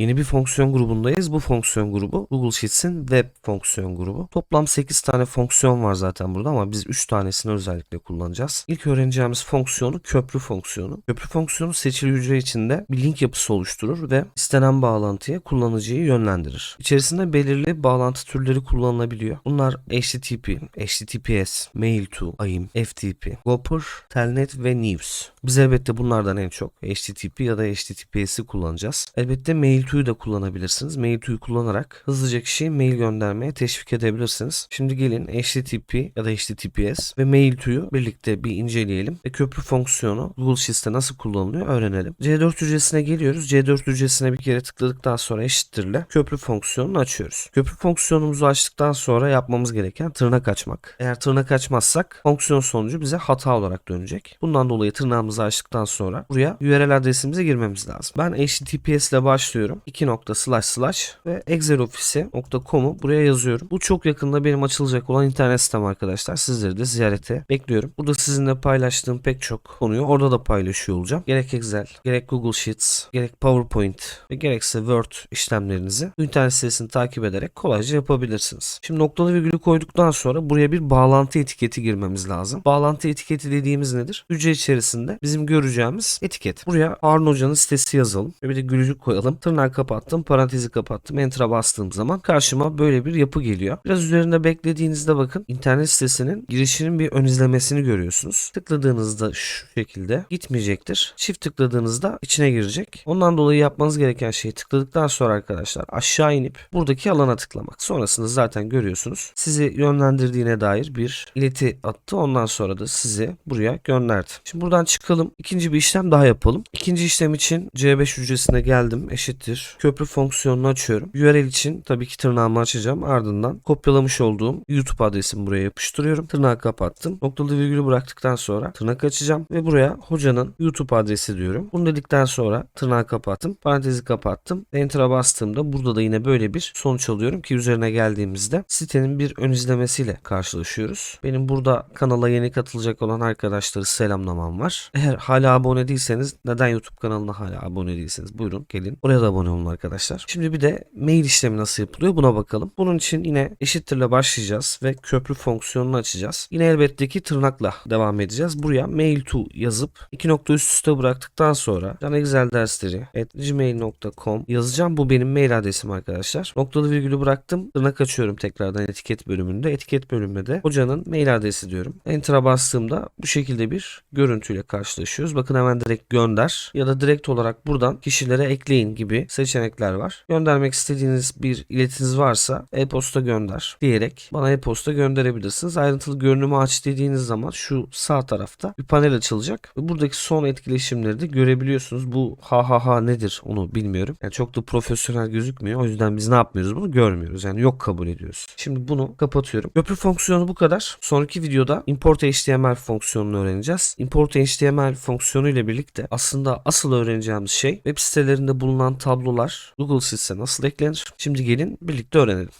Yeni bir fonksiyon grubundayız. Bu fonksiyon grubu Google Sheets'in web fonksiyon grubu. Toplam 8 tane fonksiyon var zaten burada ama biz 3 tanesini özellikle kullanacağız. İlk öğreneceğimiz fonksiyonu köprü fonksiyonu. Köprü fonksiyonu seçili hücre içinde bir link yapısı oluşturur ve istenen bağlantıya kullanıcıyı yönlendirir. İçerisinde belirli bağlantı türleri kullanılabiliyor. Bunlar HTTP, HTTPS, Mail to, AIM, FTP, Gopher, Telnet ve News. Biz elbette bunlardan en çok HTTP ya da HTTPS'i kullanacağız. Elbette Mail to'yu da kullanabilirsiniz. Mail to'yu kullanarak hızlıca kişiye mail göndermeye teşvik edebilirsiniz. Şimdi gelin HTTP ya da HTTPS ve Mail to'yu birlikte bir inceleyelim ve köprü fonksiyonu Google Sheets'te nasıl kullanılıyor öğrenelim. C4 hücresine geliyoruz. C4 hücresine bir kere tıkladıktan sonra eşittirle köprü fonksiyonunu açıyoruz. Köprü fonksiyonumuzu açtıktan sonra yapmamız gereken tırnak açmak. Eğer tırnak açmazsak fonksiyon sonucu bize hata olarak dönecek. Bundan dolayı tırnağımızı açtıktan sonra buraya URL adresimize girmemiz lazım. Ben HTTPS ile başlıyorum. 2 nokta slash slash ve exceloffice.com'u buraya yazıyorum. Bu çok yakında benim açılacak olan internet sitem arkadaşlar. Sizleri de ziyarete bekliyorum. Burada sizinle paylaştığım pek çok konuyu orada da paylaşıyor olacağım. Gerek Excel, gerek Google Sheets, gerek PowerPoint ve gerekse Word işlemlerinizi internet sitesini takip ederek kolayca yapabilirsiniz. Şimdi noktalı virgülü koyduktan sonra buraya bir bağlantı etiketi girmemiz lazım. Bağlantı etiketi dediğimiz nedir? Hücre içerisinde bizim göreceğimiz etiket. Buraya Harun Hoca'nın sitesi yazalım ve bir de gülücük koyalım. Tırnağı kapattım, parantezi kapattım. Enter'a bastığım zaman karşıma böyle bir yapı geliyor. Biraz üzerinde beklediğinizde bakın internet sitesinin girişinin bir ön izlemesini görüyorsunuz. Tıkladığınızda şu şekilde gitmeyecektir. Çift tıkladığınızda içine girecek. Ondan dolayı yapmanız gereken şeyi tıkladıktan sonra arkadaşlar aşağı inip buradaki alana tıklamak. Sonrasında zaten görüyorsunuz. Sizi yönlendirdiğine dair bir ileti attı. Ondan sonra da sizi buraya gönderdi. Şimdi buradan çıkalım. İkinci bir işlem daha yapalım. İkinci işlem için C5 hücresine geldim. Eşittir. Köprü fonksiyonunu açıyorum. URL için tabii ki tırnağımı açacağım. Ardından kopyalamış olduğum YouTube adresimi buraya yapıştırıyorum. Tırnağı kapattım. Noktalı virgülü bıraktıktan sonra tırnak açacağım ve buraya hocanın YouTube adresi diyorum. Bunu dedikten sonra tırnağı kapattım. Parantezi kapattım. Enter'a bastığımda burada da yine böyle bir sonuç alıyorum ki üzerine geldiğimizde sitenin bir ön izlemesiyle karşılaşıyoruz. Benim burada kanala yeni katılacak olan arkadaşları selamlamam var. Eğer hala abone değilseniz neden YouTube kanalına hala abone değilseniz buyurun gelin. Oraya da abone olun arkadaşlar. Şimdi bir de mail işlemi nasıl yapılıyor buna bakalım. Bunun için yine eşittirle başlayacağız ve köprü fonksiyonunu açacağız. Yine elbette ki tırnakla devam edeceğiz. Buraya mail to yazıp iki nokta üst üste bıraktıktan sonra Can Excel dersleri at gmail.com yazacağım. Bu benim mail adresim arkadaşlar. Noktalı virgülü bıraktım. Tırnak açıyorum tekrardan etiket bölümünde. Etiket bölümünde de hocanın mail adresi diyorum. Enter'a bastığımda bu şekilde bir görüntüyle karşılaşıyoruz. Bakın hemen direkt gönder ya da direkt olarak buradan kişilere ekleyin gibi seçenekler var. Göndermek istediğiniz bir iletiniz varsa e-posta gönder diyerek bana e-posta gönderebilirsiniz. Ayrıntılı görünümü aç dediğiniz zaman şu sağ tarafta bir panel açılacak ve buradaki son etkileşimleri de görebiliyorsunuz. Bu ha ha ha nedir onu bilmiyorum. Yani çok da profesyonel gözükmüyor. O yüzden biz ne yapmıyoruz bunu görmüyoruz. Yani yok kabul ediyoruz. Şimdi bunu kapatıyorum. Köprü fonksiyonu bu kadar. Sonraki videoda import HTML fonksiyonunu öğreneceğiz. Import HTML fonksiyonu ile birlikte aslında asıl öğreneceğimiz şey web sitelerinde bulunan tablolar Google Sheets'e nasıl eklenir? Şimdi gelin birlikte öğrenelim.